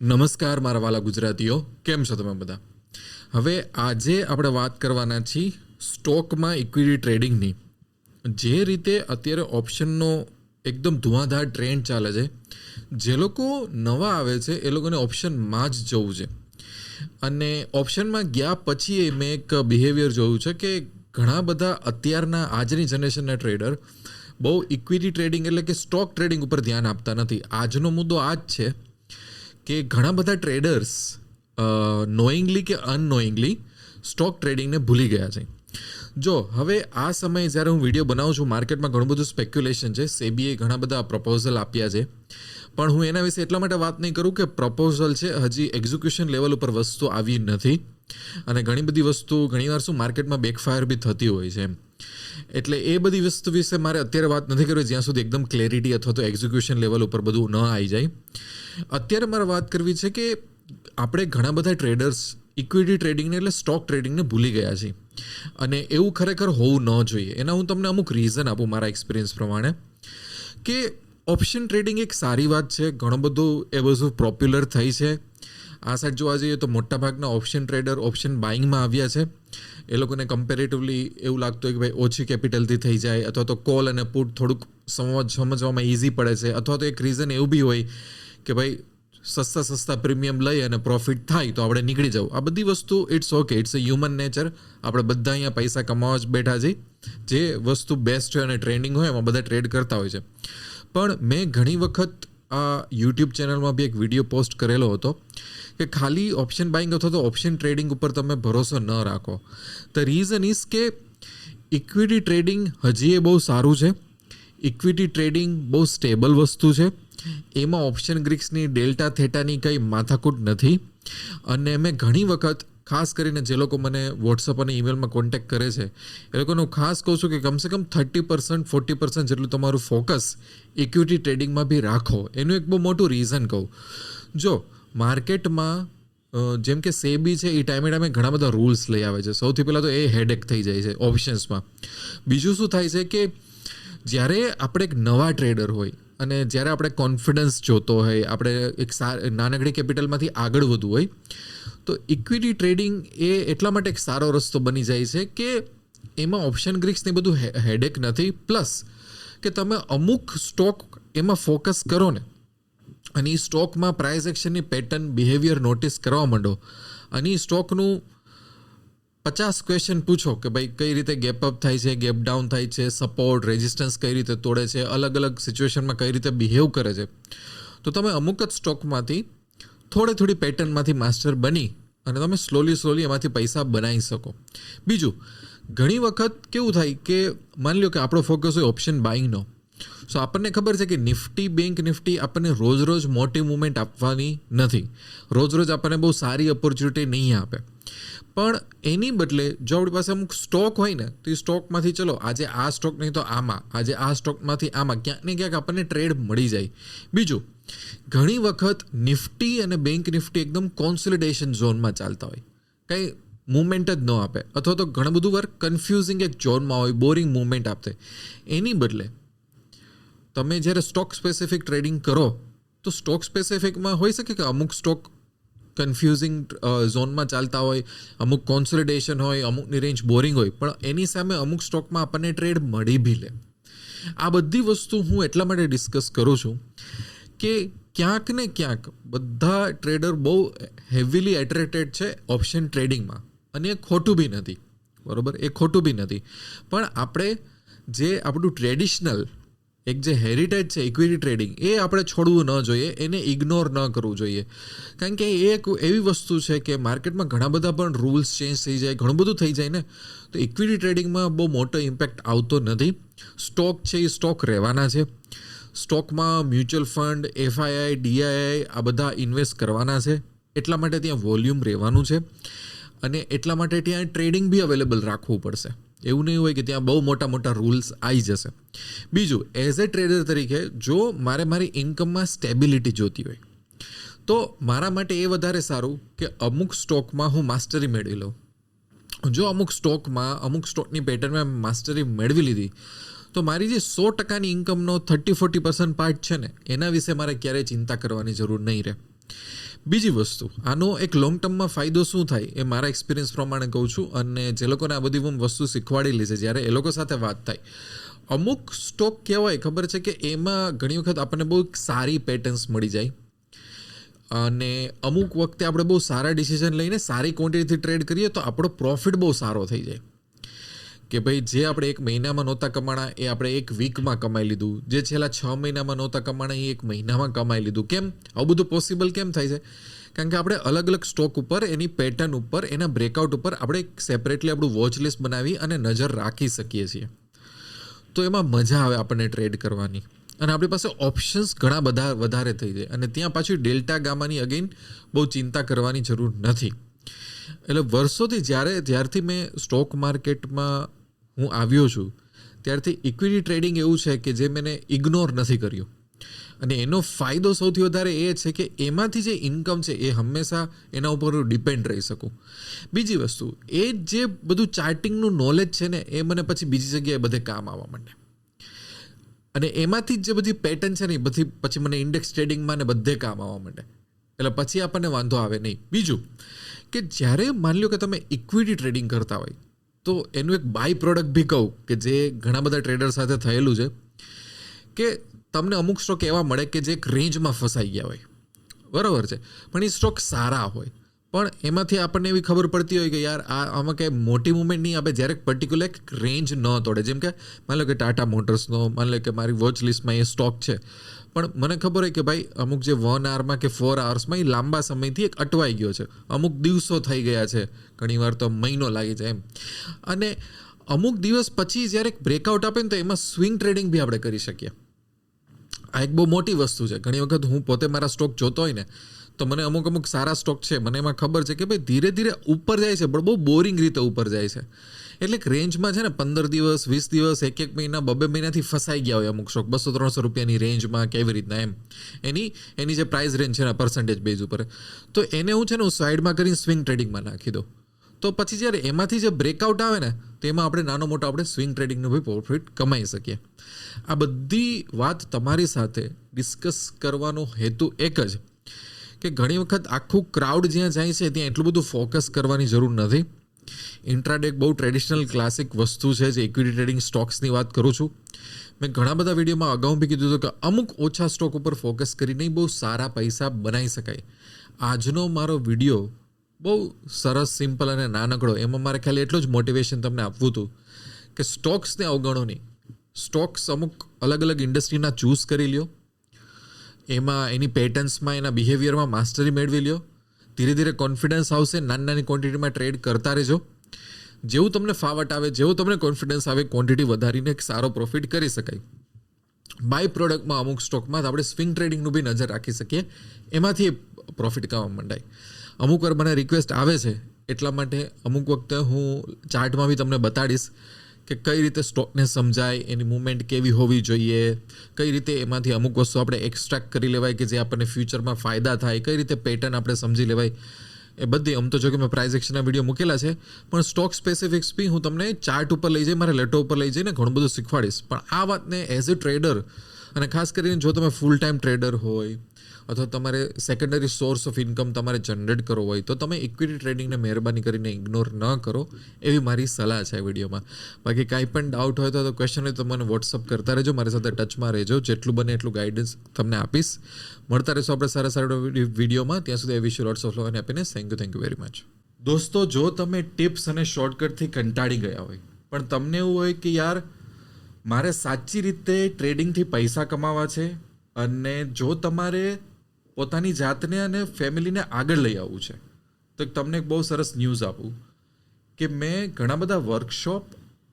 નમસ્કાર મારા વાલા ગુજરાતીઓ, કેમ છો તમે બધા? હવે આજે આપણે વાત કરવાના છીએ સ્ટોકમાં ઇક્વિટી ટ્રેડિંગની જે રીતે અત્યારે ઓપ્શનનો એકદમ ધુઆધાર ટ્રેન્ડ ચાલે છે, જે લોકો નવા આવે છે, એ લોકોને ઓપ્શનમાં જ જવું છે. અને ઓપ્શનમાં ગયા પછી મેં એક બિહેવિયર જોયું છે કે ઘણા બધા અત્યારના આજની જનરેશનના ટ્રેડર બહુ ઇક્વિટી ટ્રેડિંગ એટલે કે સ્ટોક ટ્રેડિંગ ઉપર ધ્યાન આપતા નથી. આજનો મુદ્દો આ જ છે કે ઘણા બધા ટ્રેડર્સ નોઈંગલી કે અનનોઈંગલી સ્ટોક ટ્રેડિંગને ભૂલી ગયા છે. જો, હવે આ સમયે જ્યારે હું વીડિયો બનાવું છું માર્કેટમાં ઘણું બધું સ્પેક્યુલેશન છે સેબીએ ઘણા બધા પ્રપોઝલ આપ્યા છે. પણ હું એના વિશે એટલા માટે વાત નહીં કરું કે પ્રપોઝલ છે, હજી એક્ઝિક્યુશન લેવલ ઉપર વસ્તુ આવી નથી. અને ઘણી બધી વસ્તુ ઘણીવાર શું માર્કેટમાં બેકફાયર બી થતી હોય છે એટલે એ બધી વસ્તુ વિશે મારે અત્યારે વાત નથી કરવી, જ્યાં સુધી એકદમ ક્લેરિટી અથવા તો એક્ઝિક્યુશન લેવલ ઉપર બધું ન આવી જાય. અત્યારે મારે વાત કરવી છે કે આપણે ઘણા બધા ટ્રેડર્સ ઇક્વિટી ટ્રેડિંગને એટલે સ્ટોક ટ્રેડિંગને ભૂલી ગયા છીએ. અને એવું ખરેખર હોવું ન જોઈએ. એના હું તમને અમુક રીઝન આપું મારા એક્સપિરિયન્સ પ્રમાણે. કે ઓપ્શન ટ્રેડિંગ એક સારી વાત છે, ઘણું બધું એ બધું પોપ્યુલર થઈ છે. આ સાઈડ જોવા જઈએ તો મોટાભાગના ઓપ્શન ટ્રેડર ઓપ્શન બાઇંગમાં આવ્યા છે. એ લોકોને કમ્પેરેટિવલી એવું લાગતું હોય કે ભાઈ ઓછી કેપિટલથી થઈ જાય અથવા તો કોલ અને પુટ થોડુંક સમજ, સમજવામાં ઇઝી પડે છે. અથવા તો એક રીઝન એવું બી હોય કે ભાઈ સસ્તા સસ્તા પ્રીમિયમ લઈ અને પ્રોફિટ થાય તો આપણે નીકળી જવું. આ બધી વસ્તુ it's okay it's a human nature આપણે બધા અહીંયા પૈસા કમાવા જ બેઠા છે જે વસ્તુ બેસ્ટ હોય અને ટ્રેન્ડિંગ હોય એમાં બધા ટ્રેડ કરતા હોય છે. પણ મેં ઘણી વખત આ યુટ્યુબ ચેનલમાં બી એક વીડિયો પોસ્ટ કરેલો હતો કે ખાલી ઓપ્શન બાઇંગ અથવા તો ઓપ્શન ટ્રેડિંગ ઉપર તમે ભરોસો ન રાખો. ધ રીઝન ઇઝ કે ઇક્વિટી ટ્રેડિંગ હજી એ બહુ સારું છે. ઇક્વિટી ટ્રેડિંગ બહુ સ્ટેબલ વસ્તુ છે. એમાં ઓપ્શન ગ્રીક્સની ડેલ્ટા થેટાની કંઈ માથાકૂટ નથી. અને મેં ઘણી વખત ખાસ કરીને જે લોકો મને વોટ્સઅપ અને ઈમેલમાં કોન્ટેક્ટ કરે છે, એ લોકોને હું ખાસ કહું છું કે કમસે કમ થર્ટી પર્સન્ટ ફોર્ટી પર્સન્ટ જેટલું તમારું ફોકસ ઇક્વિટી ટ્રેડિંગમાં બી રાખો. એનું એક બહુ મોટું રીઝન કહું. જો માર્કેટમાં જેમ કે સેબી છે, એ ટાઈમે ટાઈમે ઘણા બધા રૂલ્સ લઈ આવે છે. સૌથી પહેલાં તો એ હેડેક થઈ જાય છે ઓપ્શન્સમાં બીજું શું થાય છે કે, જ્યારે આપણે એક નવા ટ્રેડર હોય અને જ્યારે આપણે કોન્ફિડન્સ જોતો હોય, આપણે એક સા, નાનકડી કેપિટલમાંથી આગળ વધવું હોય તો ઇક્વિટી ટ્રેડિંગ એ એટલા માટે એક સારો રસ્તો બની જાય છે કે એમાં ઓપ્શન ગ્રીક્સને બધું હેડેક નથી. પ્લસ કે તમે અમુક સ્ટોક એમાં ફોકસ કરો ને, અને એ સ્ટોકમાં પ્રાઇઝ એક્શનની પેટર્ન બિહેવિયર નોટિસ કરવા માંડો, અને એ સ્ટોકનું પચાસ ક્વેશ્ચન પૂછો કે ભાઈ કઈ રીતે ગેપ અપ થાય છે ગેપ ડાઉન થાય છે સપોર્ટ રેઝિસ્ટન્સ કઈ રીતે તોડે છે અલગ અલગ સિચ્યુએશનમાં કઈ રીતે બિહેવ કરે છે. તો તમે અમુક જ સ્ટોકમાંથી થોડી થોડી પેટર્નમાંથી માસ્ટર બની અને તમે સ્લોલી સ્લોલી એમાંથી પૈસા બનાવી શકો. બીજું, ઘણી વખત કેવું થાય કે માની લો કે આપણો ફોકસ હોય ઓપ્શન બાઇંગનો સો આપણને ખબર છે કે નિફ્ટી બેંક નિફ્ટી આપણને રોજ રોજ મોટી મુમેન્ટ આપવાની નથી. રોજ રોજ આપણને બહુ સારી ઓપોર્ચ્યુનિટી નહીં આપે. પણ એની બદલે જો આપણી પાસે અમુક સ્ટોક હોય ને, તો એ સ્ટોકમાંથી ચલો, આજે આ સ્ટોક નહીં તો આમાં, આજે આ સ્ટોકમાંથી આમાં, ક્યાંક ને ક્યાંક આપણને ટ્રેડ મળી જાય. બીજું, ઘણી વખત નિફ્ટી અને બેંક નિફ્ટી એકદમ કોન્સોલિડેશન ઝોનમાં ચાલતા હોય. કંઈ મુમેન્ટ જ ન આપે. અથવા તો ઘણું બધું વાર કન્ફ્યુઝિંગ એક ઝોનમાં હોય બોરિંગ મુવમેન્ટ આપતે એની બદલે તમે જ્યારે સ્ટોક સ્પેસિફિક ટ્રેડિંગ કરો, તો સ્ટોક સ્પેસિફિકમાં હોઈ શકે કે અમુક સ્ટોક કન્ફ્યુઝિંગ ઝોનમાં ચાલતા હોય, અમુક કોન્સોલિડેશન હોય, અમુકની રેન્જ બોરિંગ હોય, પણ એની સામે અમુક સ્ટોકમાં આપણને ટ્રેડ મળી બી લે. આ બધી વસ્તુ હું એટલા માટે ડિસ્કસ કરું છું કે ક્યાંક ને ક્યાંક બધા ટ્રેડર બહુ હેવીલી એટ્રેક્ટેડ છે ઓપ્શન ટ્રેડિંગમાં અને એ ખોટું બી નથી. બરાબર? એ ખોટું બી નથી. પણ આપણે જે આપણું ટ્રેડિશનલ એક જે હેરિટેજ છે ઇક્વિટી ટ્રેડિંગ એ આપણે છોડવું ન જોઈએ, એને ઇગ્નોર ન કરવું જોઈએ. કારણ કે એ એક એવી વસ્તુ છે કે માર્કેટમાં ઘણા બધા પણ રૂલ્સ ચેન્જ થઈ જાય, ઘણું બધું થઈ જાય ને, તો ઇક્વિટી ટ્રેડિંગમાં બહુ મોટો ઇમ્પેક્ટ આવતો નથી. સ્ટોક છે એ સ્ટોક રહેવાના છે. સ્ટોકમાં મ્યુચ્યુઅલ ફંડ એફઆઈઆઈ ડીઆઈઆઈ આ બધા ઇન્વેસ્ટ કરવાના છે. એટલા માટે ત્યાં વોલ્યુમ રહેવાનું છે. અને એટલા માટે ત્યાં ટ્રેડિંગ બી અવેલેબલ રાખવું પડશે. એવું નહીં હોય કે ત્યાં બહુ મોટા મોટા રૂલ્સ આવી જશે. બીજું એઝ એ ટ્રેડર તરીકે જો મારે મારી ઇન્કમમાં સ્ટેબિલિટી જોતી હોય, તો મારા માટે એ વધારે સારું કે અમુક સ્ટોકમાં હું માસ્ટરી મેળવી લઉં. જો અમુક સ્ટોકમાં અમુક સ્ટોકની પેટર્નમાં માસ્ટરી મેળવી લીધી, તો મારી જે સો ટકાની ઇન્કમનો થર્ટી ફોર્ટી પર્સન્ટ પાર્ટ છે ને, એના વિશે મારે ક્યારેય ચિંતા કરવાની જરૂર નહીં રહે. બીજી વસ્તુ, આનો એક લોંગ ટર્મમાં ફાયદો શું થાય એ મારા એક્સપિરિયન્સ પ્રમાણે કહું છું અને જે લોકોને આ બધી વસ્તુ શીખવાડેલી છે, જ્યારે એ લોકો સાથે વાત થાય. અમુક સ્ટોક કહેવાય, ખબર છે કે એમાં ઘણી વખત આપણને બહુ સારી પેટર્ન્સ મળી જાય. અને અમુક વખતે આપણે બહુ સારા ડિસિઝન લઈને સારી ક્વોન્ટિટીથી ટ્રેડ કરીએ તો આપણો પ્રોફિટ બહુ સારો થઈ જાય. કે ભાઈ જે આપણે એક મહિનામાં નહોતા કમાણા, એ આપણે એક વીકમાં કમાઈ લીધું. જે છેલ્લા છ મહિનામાં નહોતા કમાણા, એ એક મહિનામાં કમાઈ લીધું. કેમ? આવું બધું પોસિબલ કેમ થાય છે? કારણ કે આપણે અલગ અલગ સ્ટોક ઉપર, એની પેટર્ન ઉપર, એના બ્રેકઆઉટ ઉપર આપણે સેપરેટલી આપણું વોચ લિસ્ટ બનાવી અને નજર રાખી શકીએ છીએ. તો એમાં મજા આવે આપણને ટ્રેડ કરવાની. અને આપણી પાસે ઓપ્શન્સ ઘણા બધા વધારે થઈ જાય. અને ત્યાં પાછું ડેલ્ટા ગામાની અગેન બહુ ચિંતા કરવાની જરૂર નથી. એટલે વર્ષોથી જ્યારે, જ્યારથી મેં સ્ટોક માર્કેટમાં હું આવ્યો છું. ત્યારથી ઇક્વિટી ટ્રેડિંગ એવું છે કે જે મેં ઇગ્નોર નથી કર્યું. અને એનો ફાયદો સૌથી વધારે એ છે કે એમાંથી જે ઇન્કમ છે એ હંમેશા એના ઉપર ડિપેન્ડ રહી શકું. બીજી વસ્તુ, એ જે બધું ચાર્ટિંગનું નોલેજ છે ને, એ મને પછી બીજી જગ્યાએ બધે કામ આવવા માંડે. અને એમાંથી જે બધી પેટર્ન છે ને, એ બધી પછી મને ઇન્ડેક્સ ટ્રેડિંગમાં ને બધે કામ આવવા માંડે. એટલે પછી આપણને વાંધો આવે નહીં. બીજું, કે જ્યારે માની લો કે તમે ઇક્વિટી ટ્રેડિંગ કરતા હોય તો એનું એક બાય પ્રોડક્ટ બી કહું કે જે ઘણા બધા ટ્રેડર સાથે થયેલું છે, કે તમને અમુક સ્ટોક એવા મળે કે જે એક રેન્જમાં ફસાઈ ગયા હોય. બરાબર છે? પણ એ સ્ટોક સારા હોય. પણ એમાંથી આપણને એવી ખબર પડતી હોય કે યાર, આ આમાં કંઈ મોટી મુવમેન્ટ નહીં આપે, જ્યારે પર્ટિક્યુલર રેન્જ ન તોડે. જેમ કે, માની લો કે ટાટા મોટર્સનો માની લો કે મારી વોચ લિસ્ટમાં એ સ્ટોક છે. પણ મને ખબર હોય કે ભાઈ, અમુક જે વન આવરમાં કે ફોર આવર્સમાં એ લાંબા સમયથી એક અટવાઈ ગયો છે. અમુક દિવસો થઈ ગયા છે. ઘણીવાર તો મહિનો લાગી જાય એમ. અને અમુક દિવસ પછી જ્યારે બ્રેકઆઉટ આપે ને તો એમાં સ્વિંગ ટ્રેડિંગ બી આપણે કરી શકીએ. આ એક બહુ મોટી વસ્તુ છે. ઘણી વખત હું પોતે મારા સ્ટોક જોતો હોય ને તો મને અમુક અમુક સારા સ્ટોક છે. મને એમાં ખબર છે કે ભાઈ ધીરે ધીરે ઉપર જાય છે, પણ બહુ બોરિંગ રીતે ઉપર જાય છે. એટલે એક રેન્જમાં છે ને પંદર દિવસ, વીસ દિવસ, એક એક મહિના, બબે મહિનાથી ફસાઈ ગયા હોય અમુક સ્ટોક બસો, ત્રણસો રૂપિયાની રેન્જમાં કેવી રીતના એમ. એની એની જે પ્રાઇસ રેન્જ છે ને પર્સન્ટેજ બેઝ ઉપર. તો એને હું છે ને, હું સાઈડમાં કરીને સ્વિંગ ટ્રેડિંગમાં નાખી દઉં. તો પછી જ્યારે એમાંથી જે બ્રેકઆઉટ આવે ને તેમાં આપણે નાનો મોટો આપણે સ્વિંગ ટ્રેડિંગનો બી પ્રોફિટ કમાઈ શકીએ. આ બધી વાત તમારી સાથે ડિસ્કસ કરવાનો હેતુ એક જ. કે ઘણી વખત આખું ક્રાઉડ જ્યાં જાય છે, ત્યાં એટલું બધું ફોકસ કરવાની જરૂર નથી. ઇન્ટ્રાડે એક બહુ ટ્રેડિશનલ ક્લાસિક વસ્તુ છે, જે ઇક્વિટી ટ્રેડિંગ સ્ટોક્સની વાત કરું છું. મેં ઘણા બધા વિડીયોમાં અગાઉ બી કીધું હતું કે અમુક ઓછા સ્ટોક ઉપર ફોકસ કરીને બહુ સારા પૈસા બનાવી શકાય. આજનો મારો વીડિયો બહુ સરસ સિમ્પલ અને નાનકડો, એમાં મારે ખાલી એટલું જ મોટિવેશન તમને આપવું હતું કે સ્ટોક્સને અવગણો નહીં. સ્ટોક્સ અમુક અલગ અલગ ઇન્ડસ્ટ્રીના ચૂઝ કરી લ્યો. એમાં એની પેટર્ન્સમાં એના બિહેવિયરમાં માસ્ટરી મેળવી લ્યો. ધીરે ધીરે કોન્ફિડન્સ આવશે નાની નાની ક્વોન્ટિટીમાં ટ્રેડ કરતા રહેજો. જેવું તમને ફાવટ આવે, જેવું તમને કોન્ફિડન્સ આવે ક્વોન્ટિટી વધારીને એક સારો પ્રોફિટ કરી શકાય. બાય પ્રોડક્ટમાં અમુક સ્ટોકમાં આપણે સ્વિંગ ટ્રેડિંગનું બી નજર રાખી શકીએ. એમાંથી પ્રોફિટ કરવા માંડાય. અમુક વાર મને રિક્વેસ્ટ આવે છે, એટલા માટે અમુક વખતે હું ચાર્ટમાં બી તમને બતાડીશ. કે કઈ રીતે સ્ટોકને સમજાય, એની મુવમેન્ટ કેવી હોવી જોઈએ, કઈ રીતે એમાંથી અમુક વસ્તુ આપણે એક્સ્ટ્રેક્ટ કરી લેવાય કે જે આપણને ફ્યુચરમાં ફાયદા થાય, કઈ રીતે પેટર્ન આપણે સમજી લેવાય, એ બધી આમ તો જો કે મેં પ્રાઇઝ એક્શનના વીડિયો મૂકેલા છે, પણ સ્ટોક સ્પેસિફિક્સ બી હું તમને ચાર્ટ ઉપર લઈ જઈ, મારા લેટો ઉપર લઈ જઈને ઘણું બધું શીખવાડીશ. પણ આ વાતને એઝ અ ટ્રેડર અને ખાસ કરીને જો તમે ફૂલ ટાઈમ ટ્રેડર હોય અથવા તમારે સેકન્ડરી સોર્સ ઓફ ઇન્કમ તમારે જનરેટ કરવો હોય, તો તમે ઇક્વિટી ટ્રેડિંગને મહેરબાની કરીને ઇગ્નોર ન કરો, એવી મારી સલાહ છે વિડીયોમાં. બાકી કાંઈ પણ ડાઉટ હોય તો ક્વેશ્ચન હોય તો મને વોટ્સઅપ કરતા રહેજો, મારી સાથે ટચમાં રહેજો, જેટલું બને એટલું ગાઈડન્સ તમને આપીશ. મળતા રહેશો આપણે સારા સારા વિડીયોમાં, ત્યાં સુધી wish you lots of love આપીને happiness thank you thank you very much દોસ્તો, જો તમે ટિપ્સ અને શોર્ટકટથી કંટાળી ગયા હોય, પણ તમને એવું હોય કે યાર, મારે સાચી રીતે ટ્રેડિંગથી પૈસા કમાવા છે, અને જો તમારે પોતાની જાતને અને ફેમિલીને આગળ લઈ આવવું છે. તો તમને એક બહુ સરસ ન્યૂઝ આપું કે મેં ઘણા બધા વર્કશોપ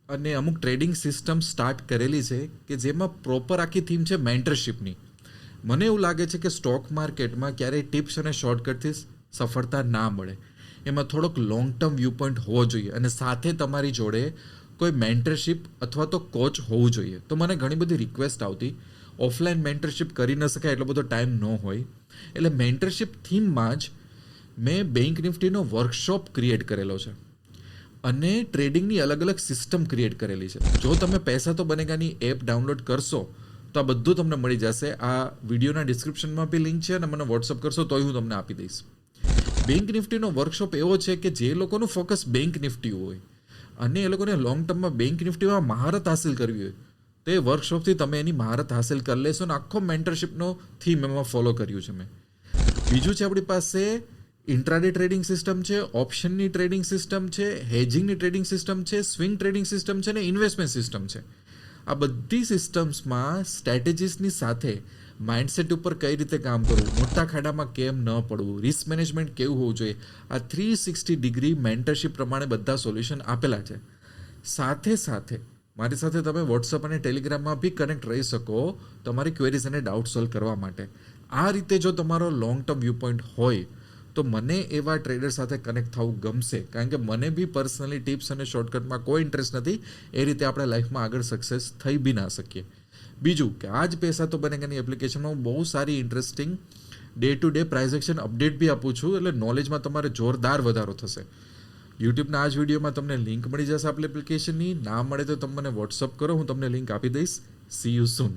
અને અમુક ટ્રેડિંગ સિસ્ટમ સ્ટાર્ટ કરેલી છે કે જેમાં પ્રોપર આખી થીમ છે મેન્ટરશિપની મને એવું લાગે છે કે સ્ટોક માર્કેટમાં ક્યારેય ટિપ્સ અને શોર્ટકટથી સફળતા ના મળે. એમાં થોડોક લોંગ ટર્મ વ્યૂ પોઈન્ટ હોવો જોઈએ અને સાથે તમારી જોડે કોઈ મેન્ટરશિપ અથવા તો કોચ હોવું જોઈએ. તો મને ઘણી બધી રિક્વેસ્ટ આવતી. ઓફલાઈન મેન્ટરશિપ કરી ન શકાય, એટલો બધો ટાઈમ ન હોય. એટલે મેન્ટરશિપ થીમમાં જ મેં બેંક નિફ્ટીનો વર્કશોપ ક્રિએટ કરેલો છે. અને ટ્રેડિંગની અલગ અલગ સિસ્ટમ ક્રિએટ કરેલી છે. જો તમે પૈસા તો બનેગાની એપ ડાઉનલોડ કરશો, તો આ બધું તમને મળી જશે. આ વિડીયોના ડિસ્ક્રિપ્શનમાં બી લિંક છે અને મને વોટ્સઅપ કરશો, તોય હું તમને આપી દઈશ. બેંક નિફ્ટીનો વર્કશોપ એવો છે કે જે લોકોનું ફોકસ બેંક નિફ્ટી હોય. અને એ લોકોને લોંગ ટર્મમાં બેંક નિફ્ટીમાં મહારત હાસિલ કરવી હોય. તો વર્કશોપથી તમે એની મહારત હાંસિલ કરી લેશો અને આખો મેન્ટરશીપનો થીમ એમાં ફોલો કર્યું છે મેં. બીજું છે આપણી પાસે ઇન્ટ્રાડે ટ્રેડિંગ સિસ્ટમ છે ઓપ્શનની ટ્રેડિંગ સિસ્ટમ છે હેજિંગની ટ્રેડિંગ સિસ્ટમ છે સ્વિંગ ટ્રેડિંગ સિસ્ટમ છે અને ઇન્વેસ્ટમેન્ટ સિસ્ટમ છે. આ બધી સિસ્ટમ્સમાં સ્ટ્રેટેજીસની સાથે માઇન્ડસેટ ઉપર કઈ રીતે કામ કરવું, મોટા ખાડામાં કેમ ન પડવું રિસ્ક મેનેજમેન્ટ કેવું હોવું જોઈએ, આ થ્રી સિક્સટી ડિગ્રી મેન્ટરશિપ પ્રમાણે બધા સોલ્યુશન આપેલા છે. સાથે સાથે મારી સાથે તમે વોટ્સઅપ અને ટેલિગ્રામમાં બી કનેક્ટ રહી શકો તમારી ક્વેરીઝ અને ડાઉટ સોલ્વ કરવા માટે. આ રીતે જો તમારો લોંગ ટર્મ વ્યૂ પોઈન્ટ હોય, તો મને એવા ટ્રેડર સાથે કનેક્ટ થવું ગમશે. કારણ કે મને બી પર્સનલી ટિપ્સ અને શોર્ટકટમાં કોઈ ઇન્ટરેસ્ટ નથી. એ રીતે આપણે લાઈફમાં આગળ સક્સેસ થઈ બી ના શકીએ. બીજું કે આ જ પૈસા તો બનેગાની એપ્લિકેશનમાં હું બહુ સારી interesting day to day price update બી આપું છું. એટલે નોલેજમાં તમારે જોરદાર વધારો થશે. યુટ્યુબના આ જ વિડીયોમાં તમને લિંક મળી જશે આપણી એપ્લિકેશનની ના. મળે તો તમે મને વોટ્સઅપ કરો, હું તમને લિંક આપી દઈશ. C you soon